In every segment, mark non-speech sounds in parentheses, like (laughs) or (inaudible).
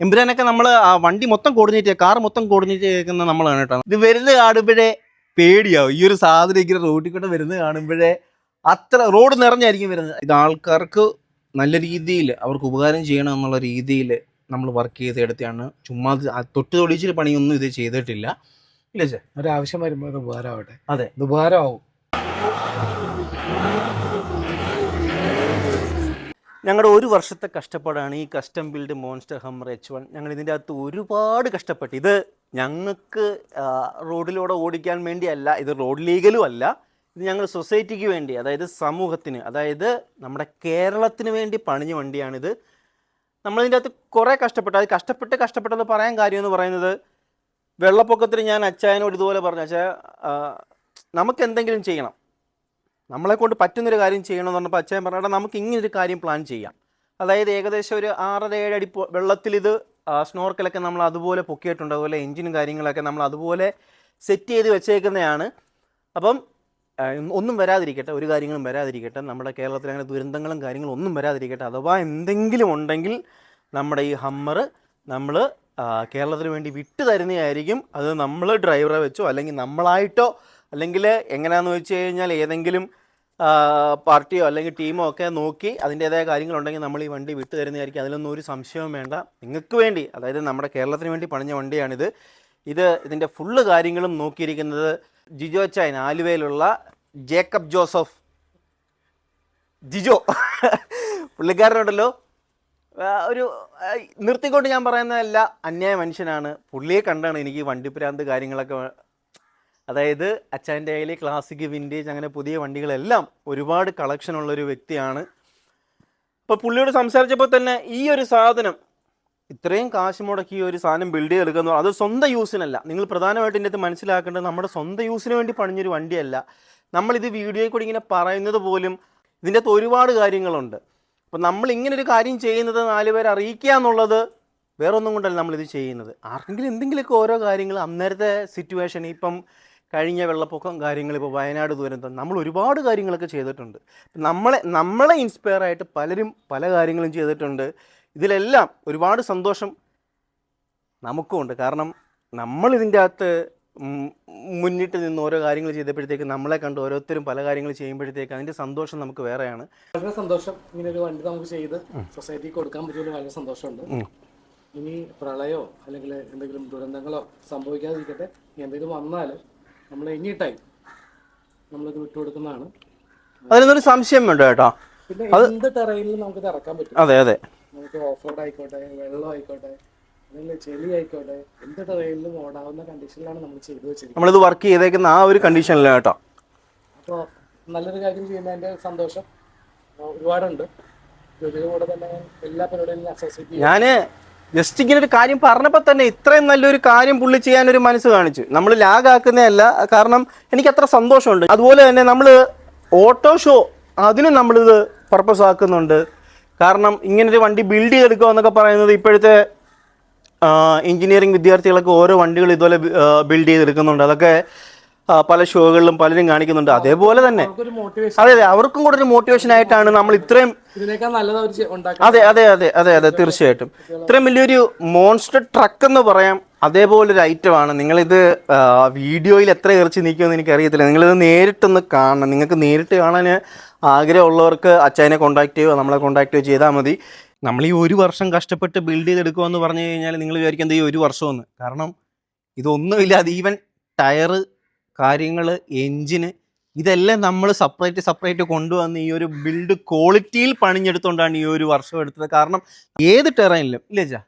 എമ്പുരാനൊക്കെ നമ്മൾ ആ വണ്ടി മൊത്തം കോർഡിനേറ്റ് കാർ മൊത്തം കോർഡിനേറ്റ് ചെയ്യുന്ന നമ്മളാണ് കേട്ടോ. ഇത് വരുന്ന കാണുമ്പോഴേ പേടിയാവും. ഈ ഒരു സാധനം ഇങ്ങനെ റോഡിൽ കൂടെ വരുന്നത് കാണുമ്പോഴേ അത്ര റോഡ് നിറഞ്ഞായിരിക്കും വരുന്നത്. ഇത് ആൾക്കാർക്ക് നല്ല രീതിയിൽ അവർക്ക് ഉപകാരം ചെയ്യണം എന്നുള്ള രീതിയിൽ നമ്മൾ വർക്ക് ചെയ്തെടുത്താണ് ചുമ്മാ തൊട്ട് തൊടിച്ചിട്ട് പണിയൊന്നും ഇത് ചെയ്തിട്ടില്ല. ഇല്ല ചേ ഒരാവശ്യം വരുമ്പോൾ ഇത് ഉപകാരമാവട്ടെ. അതെ. ഇത് ഉപകാരമാവും. ഞങ്ങളുടെ ഒരു വർഷത്തെ കഷ്ടപ്പാടാണ് ഈ custom build monster Hummer H one ഞങ്ങൾ ഇതിന്റെ അകത്ത് ഒരുപാട് കഷ്ടപ്പെട്ടു. ഇത് ഞങ്ങൾക്ക് റോഡിലൂടെ ഓടിക്കാൻ വേണ്ടിയല്ല ഇത് റോഡ് ലീഗലും അല്ല. ഇത് ഞങ്ങൾ സൊസൈറ്റിക്ക് വേണ്ടി അതായത് സമൂഹത്തിന് അതായത് നമ്മുടെ കേരളത്തിന് വേണ്ടി പണിഞ്ഞ വണ്ടിയാണിത്. നമ്മളിതിന്റെ അകത്ത് കുറേ കഷ്ടപ്പെട്ടു. അത് കഷ്ടപ്പെട്ട് കഷ്ടപ്പെട്ടത് പറയാൻ കാര്യം എന്ന് പറയുന്നത് വെള്ളപ്പൊക്കത്തിന് ഞാൻ അച്ചായനോട് ഇതുപോലെ പറഞ്ഞു. അച്ഛാ നമുക്ക് എന്തെങ്കിലും ചെയ്യണം. നമ്മളെ കൊണ്ട് പറ്റുന്നൊരു കാര്യം ചെയ്യണമെന്ന് പറഞ്ഞപ്പോൾ അച്ഛൻ പറഞ്ഞാൽ നമുക്ക് ഇങ്ങനൊരു കാര്യം പ്ലാൻ ചെയ്യാം. അതായത് ഏകദേശം ഒരു ആറര ഏഴ് അടി വെള്ളത്തിൽ ഇത് സ്നോർക്കലൊക്കെ നമ്മൾ അതുപോലെ പൊക്കിയിട്ടുണ്ട്. അതുപോലെ എഞ്ചിനും കാര്യങ്ങളൊക്കെ നമ്മൾ അതുപോലെ സെറ്റ് ചെയ്ത് വെച്ചേക്കുന്നതാണ്. അപ്പം ഒന്നും വരാതിരിക്കട്ടെ ഒരു കാര്യങ്ങളും വരാതിരിക്കട്ടെ. നമ്മുടെ കേരളത്തിൽ അങ്ങനെ ദുരന്തങ്ങളും കാര്യങ്ങളും ഒന്നും വരാതിരിക്കട്ടെ. അഥവാ എന്തെങ്കിലും ഉണ്ടെങ്കിൽ നമ്മുടെ ഈ ഹമ്മർ നമ്മൾ കേരളത്തിന് വേണ്ടി വിട്ടു തരുന്നതായിരിക്കും. അത് നമ്മൾ ഡ്രൈവറെ വെച്ചോ അല്ലെങ്കിൽ നമ്മളായിട്ടോ അല്ലെങ്കിൽ എങ്ങനെയാണെന്ന് വെച്ച് കഴിഞ്ഞാൽ ഏതെങ്കിലും പാർട്ടിയോ അല്ലെങ്കിൽ ടീമോ ഒക്കെ നോക്കി അതിന്റേതായ കാര്യങ്ങളുണ്ടെങ്കിൽ നമ്മൾ ഈ വണ്ടി വിട്ടു തരുന്നതായിരിക്കും. അതിലൊന്നും ഒരു സംശയവും വേണ്ട. നിങ്ങൾക്ക് വേണ്ടി അതായത് നമ്മുടെ കേരളത്തിന് വേണ്ടി പണിഞ്ഞ വണ്ടിയാണിത്. ഇത് ഇതിന്റെ ഫുള്ള് കാര്യങ്ങളും നോക്കിയിരിക്കുന്നത് ജിജോ ചൈൻ ആലുവയിലുള്ള ജേക്കബ് ജോസഫ്. ജിജോ. പുള്ളിക്കാരനുണ്ടല്ലോ. ഒരു നിർത്തിക്കൊണ്ട് ഞാൻ പറയുന്നതല്ല അന്യായ മനുഷ്യനാണ്. പുള്ളിയെ കണ്ടാണ് എനിക്ക് വണ്ടിപ്രാന്ത് കാര്യങ്ങളൊക്കെ അതായത് അച്ഛന്റെ കയ്യിൽ ക്ലാസിക് വിന്റേജ് അങ്ങനെ പുതിയ വണ്ടികളെല്ലാം ഒരുപാട് കളക്ഷൻ ഉള്ള ഒരു വ്യക്തിയാണ്. അപ്പോൾ പുള്ളിയോട് സംസാരിച്ചപ്പോൾ തന്നെ ഈ ഒരു സാധനം ഇത്രയും കാശ് മുടക്കി ഒരു സാധനം ബിൽഡ് ചെയ്തെടുക്കുന്നു. അത് സ്വന്തം യൂസിനല്ല. നിങ്ങൾ പ്രധാനമായിട്ട് ഇതിന്റെ മനസ്സിലാക്കേണ്ടത് നമ്മുടെ സ്വന്തം യൂസിന് വേണ്ടി പണിഞ്ഞൊരു വണ്ടിയല്ല. നമ്മളിത് വീഡിയോയിൽ കൂടി ഇങ്ങനെ പറയുന്നത് പോലും ഇതിന്റെ അകത്ത് ഒരുപാട് കാര്യങ്ങളുണ്ട്. അപ്പം നമ്മൾ ഇങ്ങനെ ഒരു കാര്യം ചെയ്യുന്നത് നാല് പേരെ അറിയിക്കുക എന്നുള്ളത് വേറൊന്നും കൊണ്ടല്ല നമ്മളിത് ചെയ്യുന്നത്. ആർക്കെങ്കിലും എന്തെങ്കിലുമൊക്കെ ഓരോ കാര്യങ്ങൾ അന്നേരത്തെ സിറ്റുവേഷൻ ഇപ്പം കഴിഞ്ഞ വെള്ളപ്പൊക്കം കാര്യങ്ങൾ ഇപ്പോൾ വയനാട് ദുരന്തം നമ്മൾ ഒരുപാട് കാര്യങ്ങളൊക്കെ ചെയ്തിട്ടുണ്ട്. നമ്മളെ നമ്മളെ ഇൻസ്പയർ ആയിട്ട് പലരും പല കാര്യങ്ങളും ചെയ്തിട്ടുണ്ട്. ഇതിലെല്ലാം ഒരുപാട് സന്തോഷം നമുക്കുമുണ്ട് കാരണം നമ്മൾ ഇതിന്റെ അകത്ത് മുന്നിട്ട് നിന്ന് ഓരോ കാര്യങ്ങൾ ചെയ്തപ്പോഴത്തേക്ക് നമ്മളെ കണ്ട് ഓരോരുത്തരും പല കാര്യങ്ങൾ ചെയ്യുമ്പോഴത്തേക്ക് അതിന്റെ സന്തോഷം നമുക്ക് വേറെയാണ്. വളരെ സന്തോഷം ഇങ്ങനെ ഒരു വണ്ടി നമുക്ക് ചെയ്ത് സൊസൈറ്റിക്ക് കൊടുക്കാൻ പറ്റിയൊരു വളരെ സന്തോഷമുണ്ട്. ഇനി പ്രളയോ അല്ലെങ്കിൽ എന്തെങ്കിലും ദുരന്തങ്ങളോ സംഭവിക്കാതിരിക്കട്ടെ. എന്തെങ്കിലും വന്നാൽ നമ്മൾ എനി ടൈം നമ്മളിത് വിട്ടുകൊടുക്കുന്നതാണ് അതിനൊരു സംശയം വേണ്ട കേട്ടോ. പിന്നെ എന്ത് ടെറൈനിലും നമുക്ക് ഇറക്കാൻ പറ്റും. അതെ അതെ. നമുക്ക് ഓഫ് റോഡ് ആയിക്കോട്ടെ വെള്ളം ആയിക്കോട്ടെ അല്ലെങ്കിൽ ചെളി ആയിക്കോട്ടെ എന്ത് ടെറൈനിലും ഓടാവുന്ന കണ്ടീഷനിലാണ് നമ്മൾ ചെയ്തു വെച്ചിരിക്കുന്നത്. നമ്മളിത് വർക്ക് ചെയ്തേക്കുന്ന ആ ഒരു കണ്ടീഷനിലാണ് കേട്ടോ. അപ്പോൾ നല്ലൊരു കാര്യം ചെയ്യുന്നതിന്റെ സന്തോഷം. ഒരുപാടുണ്ട്. ഇതിന്റെ കൂടെ തന്നെ എല്ലാ പരിപാടികളും അസോസിയേറ്റ് ഞാൻ ജസ്റ്റ് ഇങ്ങനെ ഒരു കാര്യം പറഞ്ഞപ്പോൾ തന്നെ ഇത്രയും നല്ലൊരു കാര്യം പുള്ളി ചെയ്യാൻ ഒരു മനസ്സ് കാണിച്ചു. നമ്മൾ ലാഗ് ആക്കുന്നതല്ല കാരണം എനിക്ക് അത്ര സന്തോഷമുണ്ട്. അതുപോലെ തന്നെ നമ്മൾ ഓട്ടോ ഷോ അതിനും നമ്മളിത് പർപ്പസ് ആക്കുന്നുണ്ട്. കാരണം ഇങ്ങനൊരു വണ്ടി ബിൽഡ് ചെയ്തെടുക്കുക എന്നൊക്കെ പറയുന്നത് ഇപ്പോഴത്തെ എഞ്ചിനീയറിംഗ് വിദ്യാർത്ഥികളൊക്കെ ഓരോ വണ്ടികൾ ഇതുപോലെ ബിൽഡ് ചെയ്തെടുക്കുന്നുണ്ട്. അതൊക്കെ പല ഷോകളിലും പലരും കാണിക്കുന്നുണ്ട്. അതേപോലെ തന്നെ. അതെ അതെ. അവർക്കും കൂടെ ഒരു മോട്ടിവേഷൻ ആയിട്ടാണ് നമ്മൾ ഇത്രയും അതെ അതെ അതെ അതെ അതെ. തീർച്ചയായിട്ടും. ഇത്രയും വലിയൊരു മോൺസ്റ്റർ ട്രക്ക് എന്ന് പറയാം. അതേപോലെ ഒരു ഐറ്റം ആണ്. നിങ്ങളിത് വീഡിയോയിൽ എത്ര ഇറച്ചി നിൽക്കുമെന്ന് എനിക്കറിയത്തില്ല. നിങ്ങളിത് നേരിട്ടൊന്ന് കാണണം. നിങ്ങൾക്ക് നേരിട്ട് കാണാൻ ആഗ്രഹമുള്ളവർക്ക് അച്ചായനെ കോൺടാക്ട് ചെയ്യുക നമ്മളെ കോൺടാക്ട് ചെയ്യുക ചെയ്താൽ മതി. നമ്മൾ ഈ ഒരു വർഷം കഷ്ടപ്പെട്ട് ബിൽഡ് ചെയ്തെടുക്കുക എന്ന് പറഞ്ഞു കഴിഞ്ഞാൽ നിങ്ങൾ വിചാരിക്കുന്നത് ഈ ഒരു വർഷമെന്ന്. കാരണം ഇതൊന്നുമില്ലാതെ ഈവൻ ടയറ് കാര്യങ്ങൾ എൻജിന് ഇതെല്ലാം നമ്മൾ സെപ്പറേറ്റ് സെപ്പറേറ്റ് കൊണ്ടുവന്ന് ഈ ഒരു ബിൽഡ് ക്വാളിറ്റിയിൽ പണിഞ്ഞെടുത്തുകൊണ്ടാണ് ഈ ഒരു വർഷം എടുത്തത്. കാരണം ഏത് ടെറൈനിലും ഇല്ലേ ചാ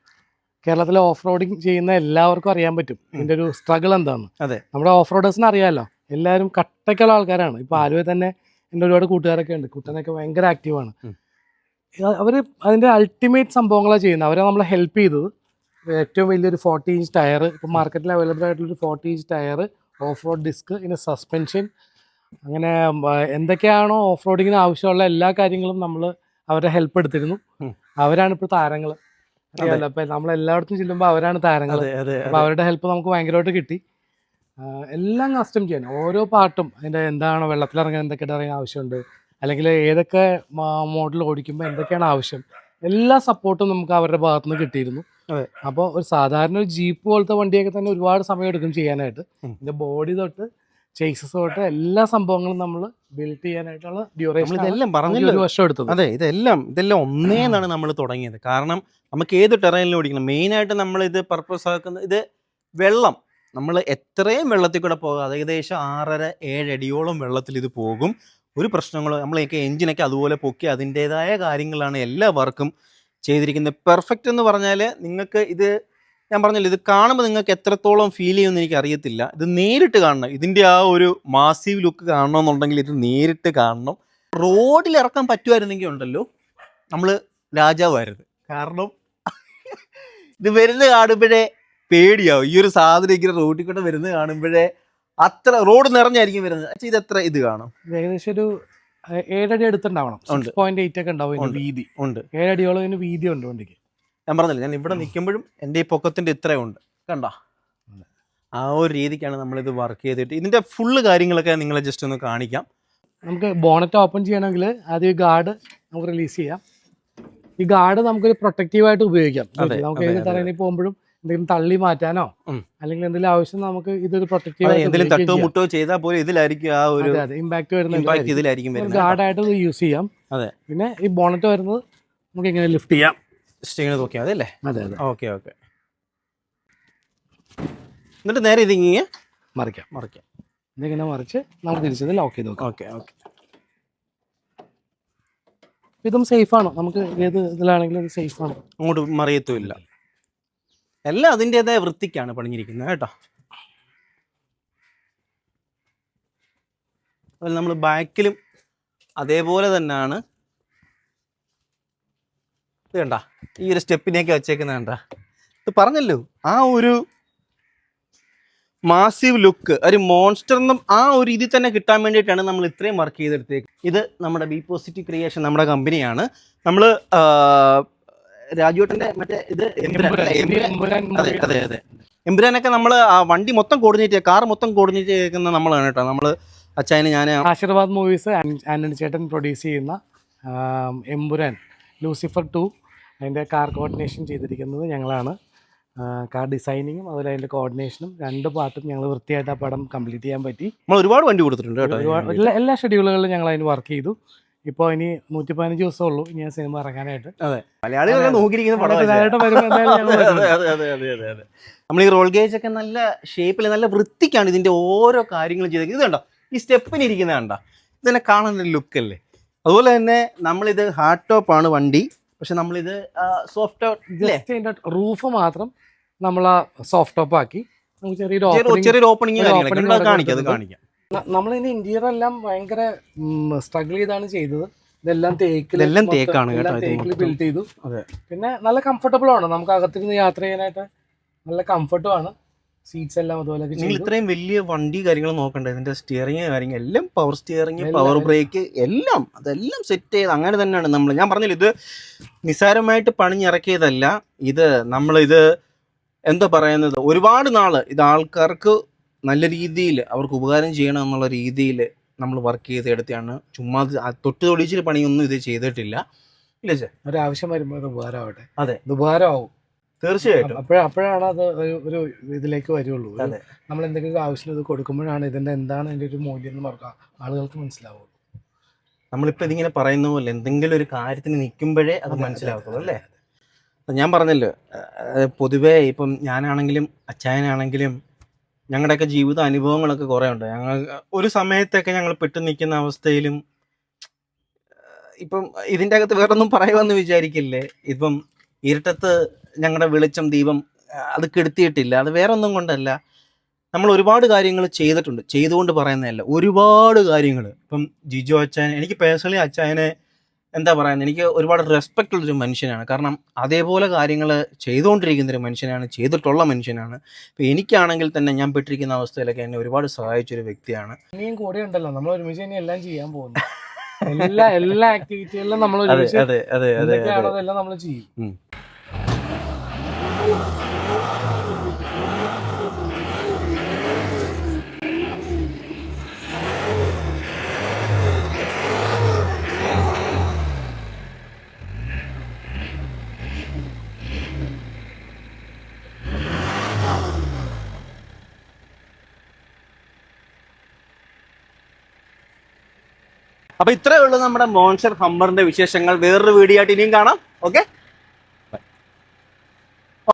കേരളത്തിലെ ഓഫ് റോഡിങ് ചെയ്യുന്ന എല്ലാവർക്കും അറിയാൻ പറ്റും. ഇതിന്റെ ഒരു സ്ട്രഗിൾ എന്താന്ന്. അതെ. നമ്മുടെ ഓഫ് റോഡേഴ്സിന് അറിയാമല്ലോ എല്ലാവരും കട്ടയ്ക്കുള്ള ആൾക്കാരാണ്. ഇപ്പൊ ആലുവ തന്നെ എന്റെ ഒരുപാട് കൂട്ടുകാരൊക്കെ ഉണ്ട്. കുട്ടനൊക്കെ ഭയങ്കര ആക്റ്റീവാണ്. അവർ അതിന്റെ അൾട്ടിമേറ്റ് സംഭവങ്ങളാണ് ചെയ്യുന്നത്. അവരെ നമ്മളെ ഹെൽപ്പ് ചെയ്തത്. ഏറ്റവും വലിയൊരു ഫോർട്ടി ഇഞ്ച് ടയർ ഇപ്പൊ മാർക്കറ്റിൽ അവൈലബിൾ ആയിട്ടുള്ള ഒരു forty inch tyre off road disc പിന്നെ സസ്പെൻഷൻ. അങ്ങനെ എന്തൊക്കെയാണോ ഓഫ് റോഡിങ്ങിന് ആവശ്യമുള്ള എല്ലാ കാര്യങ്ങളും നമ്മൾ അവരെ ഹെൽപ്പ് എടുത്തിരുന്നു. അവരാണ് ഇപ്പോൾ താരങ്ങൾ അറിയാമല്ലോ അപ്പൊ നമ്മൾ എല്ലായിടത്തും ചെല്ലുമ്പോൾ അവരാണ് താരങ്ങൾ അതെ അവരുടെ ഹെൽപ്പ് നമുക്ക് ഭയങ്കരമായിട്ട് കിട്ടി. എല്ലാം കസ്റ്റം ചെയ്യാൻ. ഓരോ പാട്ടും അതിന്റെ എന്താണ് വെള്ളത്തിലിറങ്ങാൻ എന്തൊക്കെ ഇറങ്ങാൻ ആവശ്യമുണ്ട് അല്ലെങ്കിൽ ഏതൊക്കെ മോഡൽ ഓടിക്കുമ്പോൾ എന്തൊക്കെയാണ് ആവശ്യം എല്ലാ സപ്പോർട്ടും നമുക്ക് അവരുടെ ഭാഗത്തുനിന്ന് കിട്ടിയിരുന്നു. അതെ. അപ്പോൾ ഒരു സാധാരണ ഒരു ജീപ്പ് പോലത്തെ വണ്ടിയൊക്കെ തന്നെ ഒരുപാട് സമയം എടുക്കും ചെയ്യാനായിട്ട്. ഇതിന്റെ ബോഡി തൊട്ട് ചേസസ് തൊട്ട് എല്ലാ സംഭവങ്ങളും നമ്മൾ ബിൽഡ് ചെയ്യാനായിട്ടുള്ള ഡ്യൂറേഷൻ നമ്മളിതെല്ലാം പറഞ്ഞില്ല. ഒരു വർഷം എടുത്തത്. അതെ ഇതെല്ലാം ഇതെല്ലാം ഒന്നേന്നാണ് നമ്മൾ തുടങ്ങിയത്. കാരണം നമുക്ക് ഏത് ടെറൈനിലും ഓടിക്കണം. മെയിനായിട്ട് നമ്മൾ ഇത് പർപ്പസ് ആക്കുന്ന ഇത് വെള്ളം. നമ്മൾ എത്രയും വെള്ളത്തിൽ കൂടെ പോകാതെ ഏകദേശം ആറര ഏഴ് അടിയോളം വെള്ളത്തിൽ ഇത് പോകും. ഒരു പ്രശ്നങ്ങളോ നമ്മളൊക്കെ എഞ്ചിനൊക്കെ അതുപോലെ പൊക്കി അതിന്റെതായ കാര്യങ്ങളാണ് എല്ലാ വർക്കും ചെയ്തിരിക്കുന്നത്. പെർഫെക്റ്റ് എന്ന് പറഞ്ഞാൽ നിങ്ങൾക്ക് ഇത് ഞാൻ പറഞ്ഞല്ലോ ഇത് കാണുമ്പോൾ നിങ്ങൾക്ക് എത്രത്തോളം ഫീൽ ചെയ്യുമെന്ന് എനിക്ക് അറിയത്തില്ല. ഇത് നേരിട്ട് കാണണം. ഇതിന്റെ ആ ഒരു മാസീവ് ലുക്ക് കാണണമെന്നുണ്ടെങ്കിൽ ഇത് നേരിട്ട് കാണണം. റോഡിൽ ഇറക്കാൻ പറ്റുമായിരുന്നെങ്കിൽ ഉണ്ടല്ലോ നമ്മൾ രാജാവായിരുന്നു. കാരണം ഇത് വരുന്ന കാണുമ്പോഴേ പേടിയാവും. ഈ ഒരു സാധനം ഇങ്ങനെ റോഡിൽ കൂടെ വരുന്നത് കാണുമ്പോഴേ അത്ര റോഡ് നിറഞ്ഞായിരിക്കും വരുന്നത്. ഇത് എത്ര ഇത് കാണും? ഏകദേശം ഒരു ഏഴടി അടുത്തുണ്ടാവണം. ഉണ്ട്. സിക്സ് പോയിന്റ് എയ്റ്റ് ഒക്കെ ഉണ്ടാവും ഉണ്ട്. വീതി. ഉണ്ട്. ഏഴടിയോളം ഇതിന് വീതി ഉണ്ട് വണ്ടിക്ക്. ഞാൻ പറഞ്ഞില്ല ഞാൻ ഇവിടെ നിൽക്കുമ്പോഴും എന്റെ ഈ പൊക്കത്തിന്റെ ഇത്രയുണ്ട് കണ്ട? ആ ഒരു രീതിക്കാണ് നമ്മളിത് വർക്ക് ചെയ്തിട്ട് ഇതിന്റെ ഫുള്ള് കാര്യങ്ങളൊക്കെ നിങ്ങളെ ജസ്റ്റ് ഒന്ന് കാണിക്കാം. നമുക്ക് ബോണറ്റ് ഓപ്പൺ ചെയ്യണമെങ്കിൽ ആദ്യം ഈ ഗാർഡ് നമുക്ക് റിലീസ് ചെയ്യാം. ഈ ഗാർഡ് നമുക്കൊരു പ്രൊട്ടക്റ്റീവ് ആയിട്ട് ഉപയോഗിക്കാം. നമുക്ക് ഏത് തറയിൽ പോകുമ്പോഴും എന്തെങ്കിലും തള്ളി മാറ്റാനോ? അല്ലെങ്കിൽ എന്തെങ്കിലും ആവശ്യം നമുക്ക് ഇതൊരു പ്രൊട്ടക്റ്റീവ് എന്തെങ്കിലും തട്ടോ മുട്ടോ ചെയ്താൽ പോലും ഇതിലായിരിക്കും ആ ഒരു ഇമ്പാക്ട് വരുന്നത് ഇതിലായിരിക്കും. ഗാർഡായിട്ട് യൂസ് ചെയ്യാം. അതെ. പിന്നെ ഈ ബോണറ്റ് വരുന്നത് നമുക്ക് ഇങ്ങനെ ലിഫ്റ്റ് ചെയ്യാം? ജസ്റ്റ് ഇങ്ങനെ നോക്കിയാൽ മതി അല്ലേ? അതെ അതെ. ഓക്കെ ഓക്കെ എന്നിട്ട് നേരെ ഇതിങ്ങനെ മറിക്കാം. മറിക്കാം. ഇതിങ്ങനെ മറിച്ച് നമ്മൾ തിരിച്ചത് ലോക്ക് ചെയ്ത് നോക്കാം ഓക്കെ ഓക്കെ ഇതും സേഫാണ് ആണ്? നമുക്ക് ഏത് ഇതിലാണെങ്കിലും ഇത് സേഫ് ആണ്? അങ്ങോട്ട് മറിയത്തുമില്ല. എല്ലാം അതിന്റെതായ വൃത്തിക്കാണ് പണിഞ്ഞിരിക്കുന്നത് കേട്ടോ. അതുപോലെ നമ്മൾ ബാക്കിലും അതേപോലെ തന്നെയാണ്. ഇത് കണ്ട ഈ ഒരു സ്റ്റെപ്പിനെയൊക്കെ വെച്ചേക്കുന്നത് കണ്ട. ഇത് പറഞ്ഞല്ലോ ആ ഒരു മാസീവ് ലുക്ക് ഒരു മോൺസ്റ്ററിനും ആ ഒരു ഇതിൽ തന്നെ കിട്ടാൻ വേണ്ടിയിട്ടാണ് നമ്മൾ ഇത്രയും വർക്ക് ചെയ്തെടുത്തേക്ക്. ഇത് നമ്മുടെ ബി പോസിറ്റീവ് ക്രിയേഷൻ നമ്മുടെ കമ്പനിയാണ് നമ്മൾ രാജുവേട്ടന്റെ മറ്റേ ഇത് അതെ അതെ അതെ. എമ്പുരാനൊക്കെ നമ്മൾ ആ വണ്ടി മൊത്തം കോർഡിനേറ്റ് കാർ മൊത്തം കോർഡിനേറ്റ് ചെയ്യുന്ന നമ്മളാണ് കേട്ടോ. നമ്മൾ അച്ചായന് ഞാൻ ആശീർവാദ് മൂവീസ് ആന്റണി ചേട്ടൻ പ്രൊഡ്യൂസ് ചെയ്യുന്ന എമ്പുരാൻ ലൂസിഫർ ടു അതിന്റെ കാർ കോർഡിനേഷൻ ചെയ്തിരിക്കുന്നത് ഞങ്ങളാണ്. കാർ ഡിസൈനിങ്ങും അതുപോലെ അതിന്റെ കോർഡിനേഷനും രണ്ട് പാട്ടും ഞങ്ങൾ വൃത്തിയായിട്ട് ആ പടം കംപ്ലീറ്റ് ചെയ്യാൻ പറ്റി. നമ്മൾ ഒരുപാട് വണ്ടി കൊടുത്തിട്ടുണ്ട് കേട്ടോ. എല്ലാ ഷെഡ്യൂളുകളിലും ഞങ്ങൾ അതിന് വർക്ക് ചെയ്തു. ഇപ്പോൾ ഇനി നൂറ്റി പതിനഞ്ച് ദിവസമേ ഉള്ളൂ. ഇനി ആ സിനിമ ഇറങ്ങാനായിട്ട്. മലയാളികളൊക്കെ അതെ. നോക്കിയിരിക്കുന്ന അതെ, (laughs) അതെ, അതെ. നമ്മൾ ഈ റോൾ ഗേജ് ഒക്കെ നല്ല ഷേപ്പിൽ നല്ല വൃത്തിക്കാണ് ഇതിന്റെ ഓരോ കാര്യങ്ങളും ചെയ്തത് ഇത് കണ്ടോ? ഈ സ്റ്റെപ്പിന് ഇരിക്കുന്ന കണ്ടോ? ഇതന്നെ കാണുന്ന ഒരു ലുക്ക് അല്ലേ അതുപോലെ തന്നെ നമ്മളിത് ഹാർഡ് ടോപ്പ് ആണ് വണ്ടി. പക്ഷെ നമ്മളിത് സോഫ്റ്റ് ടോപ്പ് റൂഫ് മാത്രം നമ്മൾ ആ സോഫ്റ്റ് ടോപ്പ് ആക്കി ചെറിയൊരു ഓപ്പണിംഗ് കാണിക്കാം കാണിക്കാം. നമ്മൾ ഇതിന്റെ ഇന്റീരിയർ എല്ലാം ഭയങ്കര സ്ട്രഗിൾ ചെയ്താണ് ചെയ്തത്. ഇതെല്ലാം തേക്കിൽ ഇതെല്ലാം തേക്കാണ് കേട്ടോ തേക്കിൽ ബിൽഡ് ചെയ്തു. പിന്നെ നല്ല കംഫർട്ടബിൾ ആണ്. നമുക്ക് അകത്തിരുന്ന് യാത്ര ചെയ്യാനായിട്ട് നല്ല കംഫർട്ടും ആണ്. സീറ്റ്സ് എല്ലാം അതുപോലെ നിങ്ങൾ ഇത്രയും വലിയ വണ്ടി കാര്യങ്ങൾ നോക്കണ്ട. ഇതിന്റെ സ്റ്റിയറിംഗ് കാര്യങ്ങൾ എല്ലാം പവർ സ്റ്റിയറിംഗ് പവർ ബ്രേക്ക് എല്ലാം. അതെല്ലാം സെറ്റ് ചെയ്ത് അങ്ങനെ തന്നെയാണ് നമ്മൾ. ഞാൻ പറഞ്ഞില്ല ഇത് നിസ്സാരമായിട്ട് പണിഞ്ഞിറക്കിയതല്ല. ഇത് നമ്മളിത് ഇത് എന്താ പറയുന്നത്? ഒരുപാട് നാൾ ഇത് ആൾക്കാർക്ക് നല്ല രീതിയിൽ അവർക്ക് ഉപകാരം ചെയ്യണം എന്നുള്ള രീതിയിൽ നമ്മൾ വർക്ക് ചെയ്തെടുത്താണ് ചുമ്മാ തൊളിച്ചിൽ തൊട്ട് തൊടിച്ചിൽ പണിയൊന്നും ഇത് ചെയ്തിട്ടില്ല. ഇല്ല ചേ ഒരു ആവശ്യം വരുമ്പോൾ ഉപകാരമാവട്ടെ. അതെ. ഇത് ഉപകാരമാവും. തീർച്ചയായിട്ടും. അപ്പോഴ അപ്പോഴാണ് അത് ഒരു ഇതിലേക്ക് വരുള്ളൂ. നമ്മൾ എന്തെങ്കിലും ആവശ്യം ഇത് കൊടുക്കുമ്പോഴാണ് ഇതിന്റെ എന്താണ് അതിന്റെ ഒരു മൂല്യം എന്ന് പറഞ്ഞാൽ ആളുകൾക്ക് മനസ്സിലാവുള്ളൂ. നമ്മളിപ്പോൾ ഇതിങ്ങനെ പറയുന്ന പോലെ എന്തെങ്കിലും ഒരു കാര്യത്തിന് നിൽക്കുമ്പോഴേ അത് മനസ്സിലാവത്തുള്ളൂ അല്ലേ? ഞാൻ പറഞ്ഞല്ലോ പൊതുവേ ഇപ്പം ഞാനാണെങ്കിലും അച്ചായനാണെങ്കിലും ഞങ്ങളുടെയൊക്കെ ജീവിത അനുഭവങ്ങളൊക്കെ കുറേ ഉണ്ട്. ഞങ്ങൾ ഒരു സമയത്തൊക്കെ ഞങ്ങൾ പെട്ടു നിൽക്കുന്ന അവസ്ഥയിലും ഇപ്പം ഇതിന്റെ അകത്ത് വേറൊന്നും പറയുമെന്ന് വിചാരിക്കില്ലേ? ഇപ്പം ഇരുട്ടത്ത് ഞങ്ങളുടെ വെളിച്ചം ദീപം അത് കെടുത്തിയിട്ടില്ല. അത് വേറെ ഒന്നും കൊണ്ടല്ല. നമ്മൾ ഒരുപാട് കാര്യങ്ങൾ ചെയ്തിട്ടുണ്ട്. ചെയ്തുകൊണ്ട് പറയുന്നതല്ല. ഒരുപാട് കാര്യങ്ങൾ. ഇപ്പം ജിജു അച്ചായൻ എനിക്ക് പേഴ്സണലി അച്ചായനെ എന്താ പറയുന്നത് എനിക്ക് ഒരുപാട് റെസ്പെക്റ്റ് ഉള്ളൊരു മനുഷ്യനാണ്. കാരണം അതേപോലെ കാര്യങ്ങൾ ചെയ്തുകൊണ്ടിരിക്കുന്ന ഒരു മനുഷ്യനാണ് ചെയ്തിട്ടുള്ള മനുഷ്യനാണ്. ഇപ്പം എനിക്കാണെങ്കിൽ തന്നെ ഞാൻ പെട്ടിരിക്കുന്ന അവസ്ഥയിലൊക്കെ എന്നെ ഒരുപാട് സഹായിച്ചൊരു വ്യക്തിയാണ്. ഇനിയും കൂടെ ഉണ്ടല്ലോ. നമ്മൾ ഒരുമിച്ച് ഇനി എല്ലാം ചെയ്യാൻ പോകുന്നു. എല്ലാ എല്ലാ ആക്ടിവിറ്റികളിലും നമ്മൾ അതെ അതെ അതെ അതെ നമ്മൾ ചെയ്യും. ഉം. അപ്പൊ ഇത്രയേ ഉള്ളൂ നമ്മുടെ മോൺസ്റ്റർ ഹമ്മറിന്റെ വിശേഷങ്ങൾ വേറൊരു വീഡിയോ ആയിട്ട് ഇനിയും കാണാം ഓക്കെ